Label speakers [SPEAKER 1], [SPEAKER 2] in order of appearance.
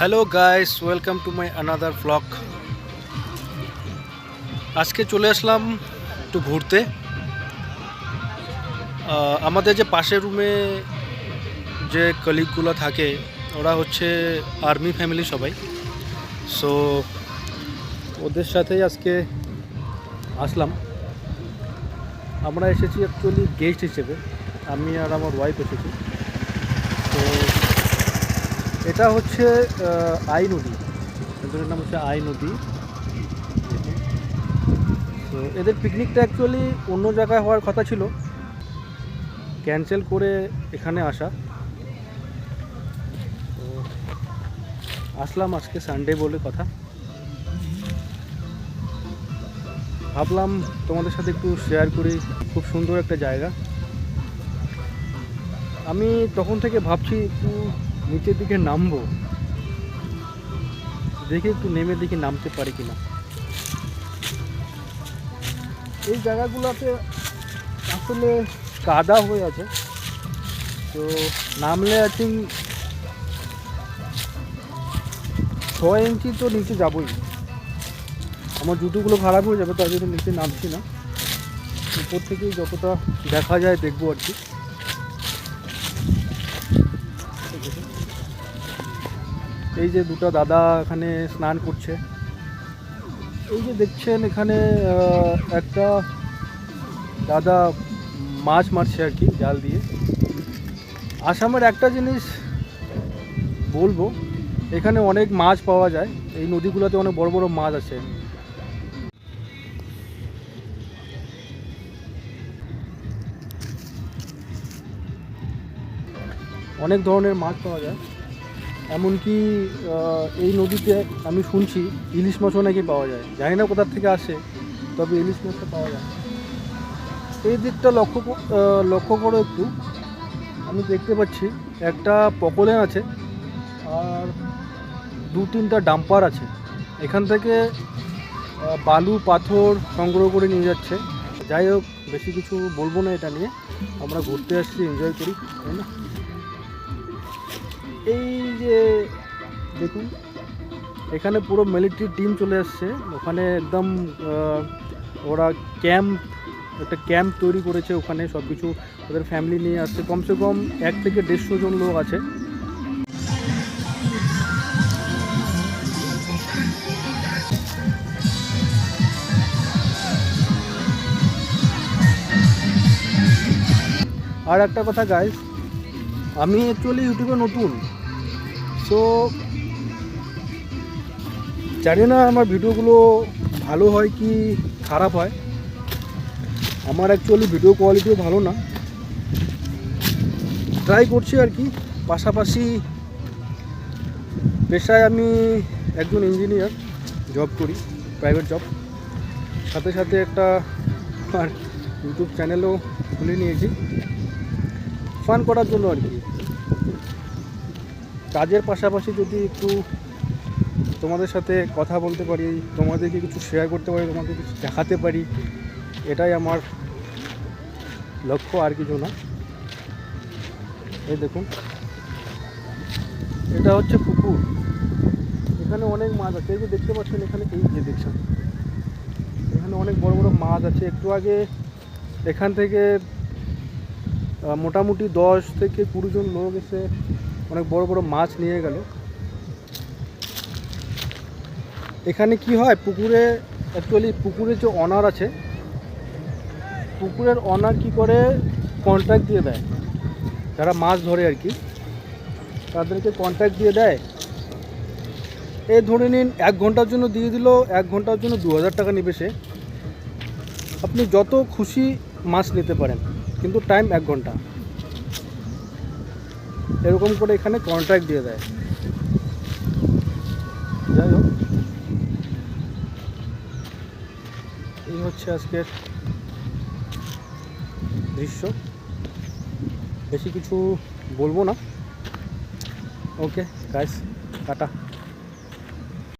[SPEAKER 1] Hello guys welcome to my another blog আজকে চলে আসলাম একটু ঘুরতে। আমাদের যে পাশের রুমে যে কলিগগুলো থাকে, ওরা হচ্ছে আর্মি ফ্যামিলি সবাই। সো ওদের সাথেই আজকে আসলাম। আমরা এসেছি অ্যাকচুয়ালি গেস্ট হিসেবে। আমি আর আমার ওয়াইফ এসেছি। এটা হচ্ছে আই নদী। এদের নাম হচ্ছে আই নদী। তো এদের পিকনিকটা অ্যাকচুয়ালি অন্য জায়গায় হওয়ার কথা ছিল। ক্যান্সেল করে এখানে আসা। আসলাম আজকে সানডে বলে কথা। ভাবলাম তোমাদের সাথে একটু শেয়ার করি। খুব সুন্দর একটা জায়গা। আমি তখন থেকে ভাবছি একটু নিচের দিকে নামবো। দেখি একটু নেমে দেখি নামতে পারি কিনা। এই জায়গাগুলোতে আসলে কাদা হয়ে আছে। তো নামলে আই থিঙ্ক ছয় ইঞ্চি তো নিচে যাবই। আমার জুতোগুলো খারাপ হয়ে যাবে তার জন্য নিচে নামছি না। উপর থেকেই যতটা দেখা যায় দেখব আর কি। এই যে দুটো দাদা এখানে স্নান করছে। এই যে দেখছেন এখানে একটা দাদা মাছ মারছে আর কি জাল দিয়ে। আসামের একটা জিনিস বলব, এখানে অনেক মাছ পাওয়া যায়। এই নদীগুলোতে অনেক বড় বড় মাছ আছে। অনেক ধরনের মাছ পাওয়া যায়। এমনকি এই নদীতে আমি শুনছি ইলিশ মাছও নাকি পাওয়া যায়। জানি না কোথার থেকে আসে, তবে ইলিশ মাছটা পাওয়া যায়। এই দিকটা লক্ষ্য লক্ষ্য করো একটু। আমি দেখতে পাচ্ছি, একটা পকলেন আছে, আর দু তিনটা ডাম্পার আছে। এখান থেকে বালু, পাথর সংগ্রহ করে নিয়ে যাচ্ছে। যাই হোক, বেশি কিছু বলব না এটা নিয়ে। আমরা ঘুরতে আসছি এনজয় করি, তাই না? এই যে, দেখুন, এখানে পুরো মিলিটারি টিম চলে আসছে। ওখানে একদম ওরা ক্যাম্প একটা ক্যাম্প তৈরি করেছে ওখানে সব কিছু ওদের ফ্যামিলি নিয়ে আসছে। কমসে কম এক থেকে দেড়শো জন লোক আছে। আর একটা কথা গাইস আমি অ্যাকচুয়ালি ইউটিউবে নতুন। সো জানি না আমার ভিডিওগুলো ভালো হয় কি খারাপ হয়। আমার অ্যাকচুয়ালি ভিডিও কোয়ালিটিও ভালো না। ট্রাই করছি আর কি। পাশাপাশি পেশায় আমি একজন ইঞ্জিনিয়ার জব করি প্রাইভেট জব সাথে সাথে একটা আমার ইউটিউব চ্যানেলও খুলে নিয়েছি। ফান করার জন্য আর কি। কাজের পাশাপাশি যদি একটু তোমাদের সাথে কথা বলতে পারি, তোমাদেরকে কিছু শেয়ার করতে পারি, তোমাকে কিছু দেখাতে পারি, এটাই আমার লক্ষ্য আর কিছু না। এই দেখুন, এটা হচ্ছে পুকুর। এখানে অনেক মাছ আছে, এই যে দেখতে পাচ্ছেন এখানে এই যে দেখছেন, এখানে অনেক বড় বড় মাছ আছে। একটু আগে এখান থেকে মোটামুটি দশ থেকে কুড়ি জন লোক এসে অনেক বড় বড় মাছ নিয়ে গেল। এখানে কি হয়, পুকুরে অ্যাকচুয়ালি পুকুরে যে অনার আছে, পুকুরের অনার কি করে কন্ট্রাক্ট দিয়ে দেয়। যারা মাছ ধরে আর কি, তাদেরকে কন্ট্রাক্ট দিয়ে দেয়। এই ধরে নিন, এক ঘণ্টার জন্য দিয়ে দিল, এক ঘণ্টার জন্য দু হাজার টাকা নেবে সে। আপনি যত খুশি মাছ নিতে পারেন, কিন্তু টাইম এক ঘণ্টা। এরকম করে এখানে কন্ট্রাক্ট দিয়ে দেয়। যাই হোক। এই হচ্ছে আজকের দৃশ্য। বেশি কিছু বলব না। Okay guys tata.